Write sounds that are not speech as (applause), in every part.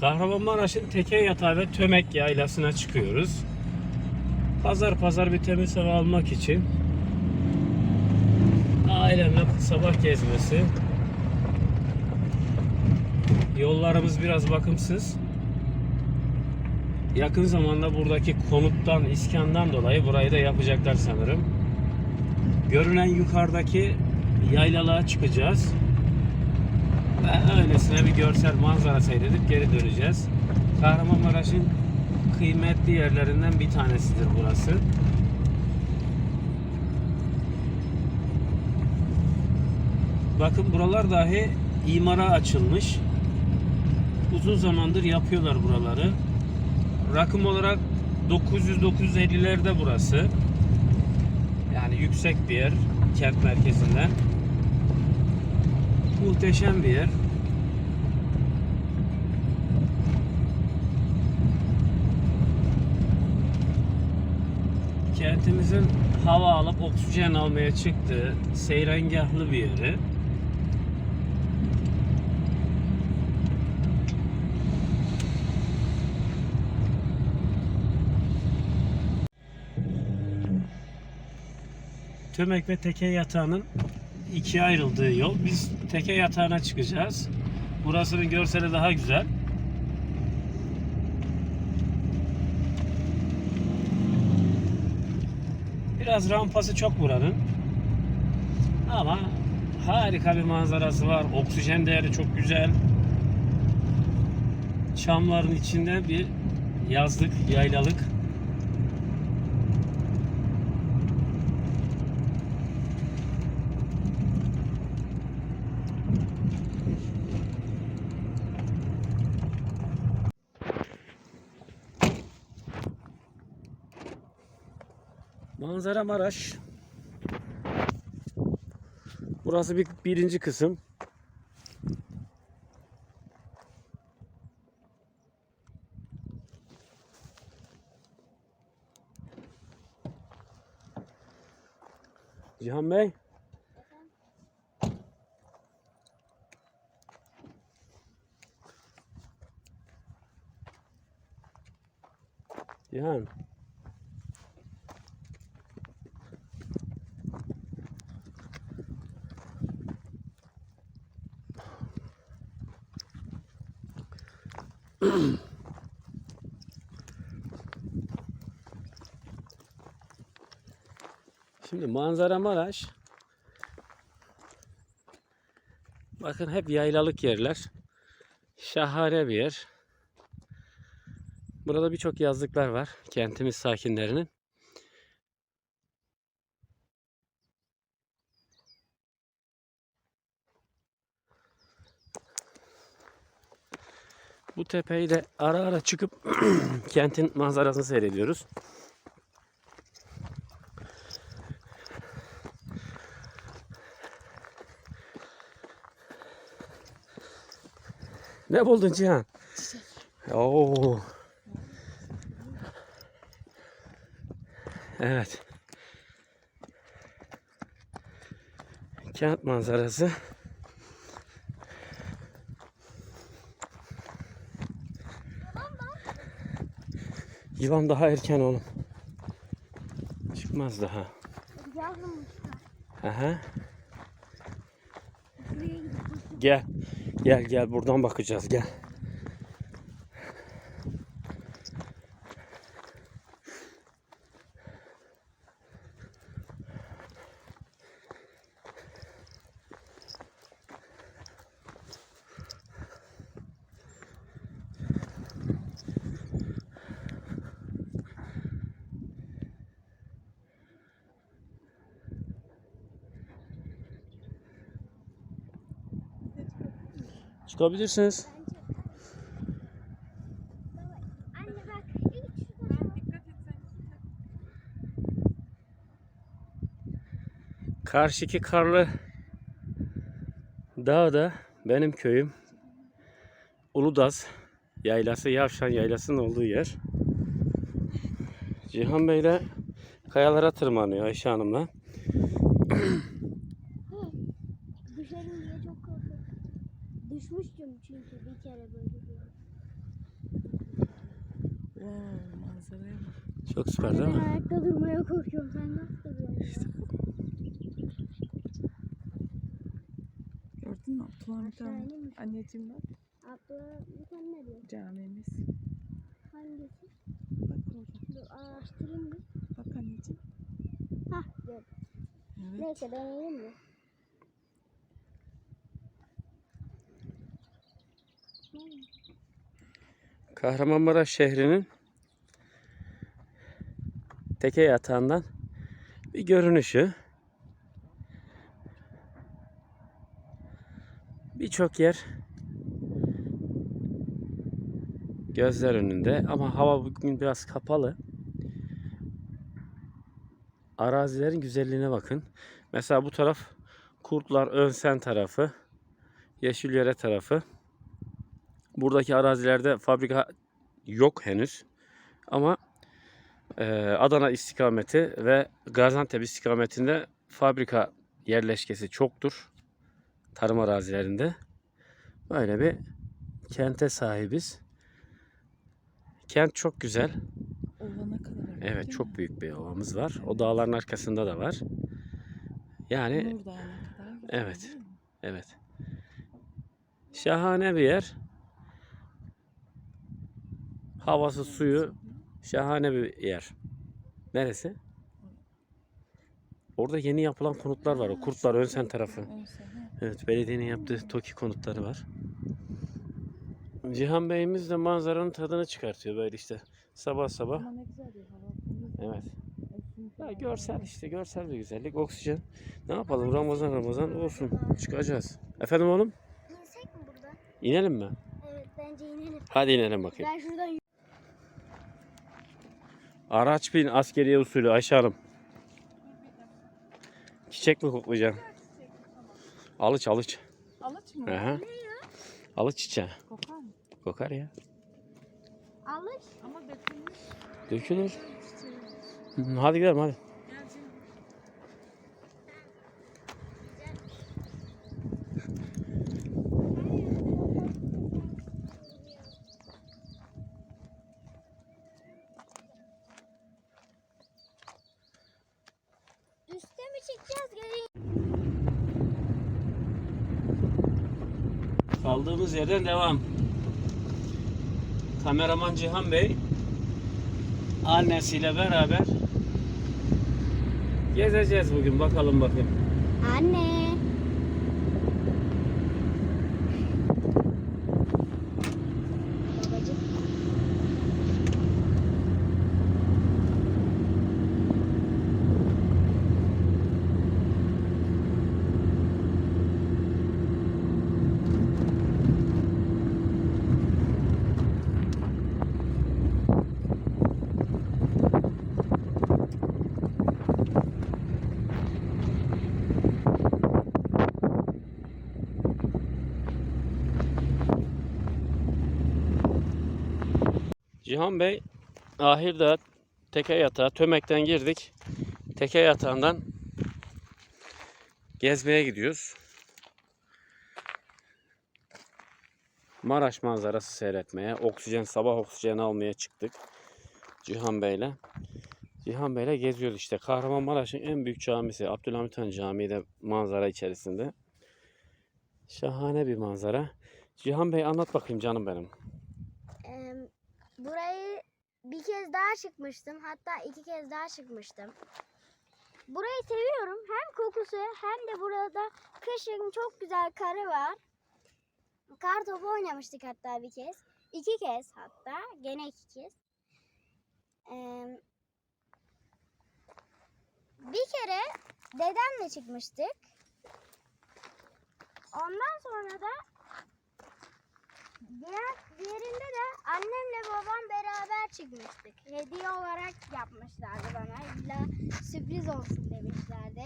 Kahramanmaraş'ın Teke Yatağı ve Tömek Yaylası'na çıkıyoruz. Pazar pazar bir temiz hava almak için ailemle sabah gezmesi. Yollarımız biraz bakımsız. Yakın zamanda buradaki konuttan, iskandan dolayı burayı da yapacaklar sanırım. Görünen yukarıdaki yaylalığa çıkacağız. Öylesine bir görsel manzara seyredip geri döneceğiz. Kahramanmaraş'ın kıymetli yerlerinden bir tanesidir burası. Bakın buralar dahi imara açılmış. Uzun zamandır yapıyorlar buraları. Rakım olarak 900-950'lerde burası. Yani yüksek bir yer kent merkezinden. Muhteşem bir yer. Kentimizin hava alıp oksijen almaya çıktığı seyrengahlı bir yeri. Tömek ve Teke Yatağı'nın ikiye ayrıldığı yol. Biz Teke Yatağı'na çıkacağız. Burasının görseli daha güzel. Biraz rampası çok buranın. Ama harika bir manzarası var. Oksijen değeri çok güzel. Çamların içinde bir yazlık, yaylalık. Manzara Maraş. Burası bir birinci kısım. Cihan Bey. Cihan. Şimdi manzara Maraş. Bakın hep yaylalık yerler. Şahane bir yer. Burada birçok yazlıklar var. Kentimiz sakinlerinin. Bu tepeyi de ara ara çıkıp (clears throat) kentin manzarasını seyrediyoruz. Ne buldun Cihan? Oo. Evet. Kent manzarası. Yılan daha erken oğlum. Çıkmaz daha. Aha. Gel. Gel gel buradan bakacağız gel. Çıkabilirsiniz. Karşıki karlı dağ da benim köyüm. Uludaz yaylası, Yavşan yaylasının olduğu yer. Cihan Bey de kayalara tırmanıyor Ayşe Hanım'la. (clears throat) Düşmüştüm çünkü bir kere böyle bir. Wow manzaraya bak. Çok süper değil Ben mi? ayakta durmaya korkuyorum. Sen nasıl duruyorsun? İşte. Gördün mü? Abdülhamit Aşağı Han. ineyim mi? Anneciğim bak Abla sen ne diyorsun? camimiz. Hangisi? Bak orada. Dur araştırayım bir. Bak anneciğim. Hah gördüm. Evet. Neyse ben ineyim mi? Kahramanmaraş şehrinin teke yatağından bir görünüşü. Birçok yer gözler önünde ama hava bugün biraz kapalı. Arazilerin güzelliğine bakın. Mesela bu taraf Kurtlar Önsen tarafı, Yeşilyere tarafı. Buradaki arazilerde fabrika yok henüz. Ama eee, Adana istikameti ve Gaziantep istikametinde fabrika yerleşkesi çoktur. Tarım arazilerinde. Böyle bir kente sahibiz. Kent çok güzel. Ovana kadar. Evet çok büyük bir ovamız var. O dağların arkasında da var. Yani Nur Dağı'na kadar Evet. Evet. Şahane bir yer. Havası, suyu şahane bir yer. Neresi? Orada yeni yapılan konutlar var. O Kurtlar Önsen tarafı. Evet, belediyenin yaptığı TOKİ konutları var. Cihan Bey'imiz de manzaranın tadını çıkartıyor böyle işte. Sabah sabah. Evet. Ya görsel işte görsel bir güzellik. Oksijen. Ne yapalım Ramazan Ramazan olsun. Çıkacağız. Efendim oğlum? İnsek mi burada? İnelim mi? Evet bence inelim. Hadi inelim bakayım. Ben şuradan Araç bin askeriye usulü Ayşe Hanım. Çiçek mi koklayacaksın? Alıç alıç. Alıç mı? Aha. Alıç çiçeği. Kokar mı? Kokar ya. alış. Ama dökülmüş. Dökülür. Hı, Hadi gidelim hadi. Mi çıkacağız geri? Kaldığımız yerden devam. Kameraman Cihan Bey annesiyle beraber gezeceğiz bugün. Bakalım bakayım. Anne. Cihan Bey Ahir'de teke yatağı Tömek'ten girdik. Teke yatağından gezmeye gidiyoruz. Maraş manzarası seyretmeye, oksijen sabah oksijen almaya çıktık. Cihan Bey'le. Cihan Bey'le geziyoruz işte. Kahramanmaraş'ın en büyük camisi Abdülhamit Han Camii de manzara içerisinde. Şahane bir manzara. Cihan Bey anlat bakayım canım benim. Em, burayı bir kez daha çıkmıştım. Hatta iki kez daha çıkmıştım. Burayı seviyorum. Hem kokusu hem de burada kışın çok güzel karı var. Kar topu oynamıştık hatta bir kez. İki kez hatta. Gene iki kez. Em, bir kere dedemle çıkmıştık. Ondan sonra da Diğer, diğerinde de annemle babam beraber çıkmıştık. Hediye olarak yapmışlardı bana. İlla sürpriz olsun demişlerdi.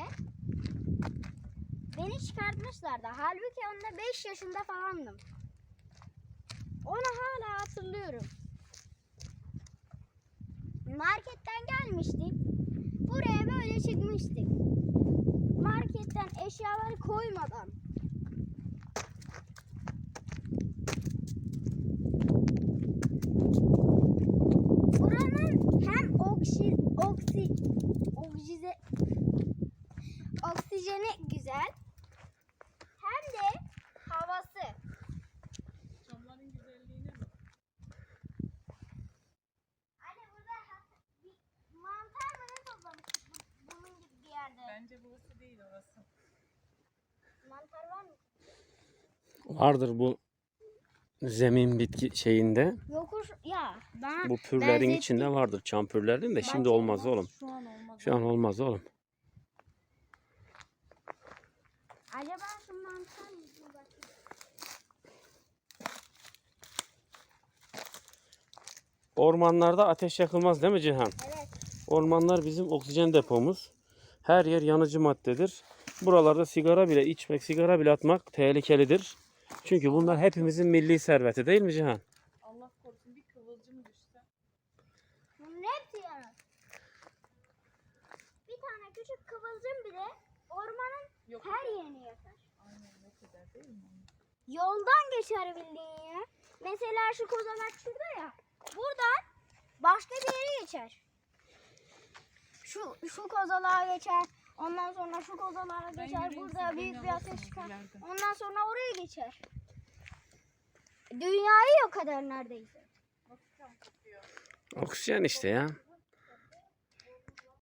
Beni çıkartmışlardı. Halbuki onda 5 yaşında falandım. Onu hala hatırlıyorum. Marketten gelmiştik. Buraya böyle çıkmıştık. Marketten eşyaları koymadan. oksijeni güzel hem de havası. Çamların güzelliğine mi? Anne burada bir mantar mı ne toplamıştık bunun gibi bir yerde? Bence burası değil orası. Mantar var mı? Vardır bu zemin bitki şeyinde. Yokuş ya. Ben, bu pürlerin ben içinde vardır. Çam pürlerin de şimdi olmaz, olmaz oğlum. Şu an olmaz. Şu an olmaz oğlum. Ormanlarda ateş yakılmaz değil mi Cihan? Evet. Ormanlar bizim oksijen depomuz. Her yer yanıcı maddedir. Buralarda sigara bile içmek, sigara bile atmak tehlikelidir. Çünkü bunlar hepimizin milli serveti değil mi Cihan? Allah korusun bir kıvılcım düşse. Bunun hepsi yanar. Bir tane küçük kıvılcım bile ormanın Yok. her yerini yakar. Aynen yok eder değil mi? Yoldan geçer bildiğin ya. Mesela şu kozalak şurada ya. Buradan başka bir yere geçer. Şu şu kozalağa geçer. Ondan sonra şu kozalağa Ben geçer. Burada büyük bir ateş çıkar. ileride. Ondan sonra oraya geçer. Dünyayı yok eder neredeyse. Oksijen işte ya.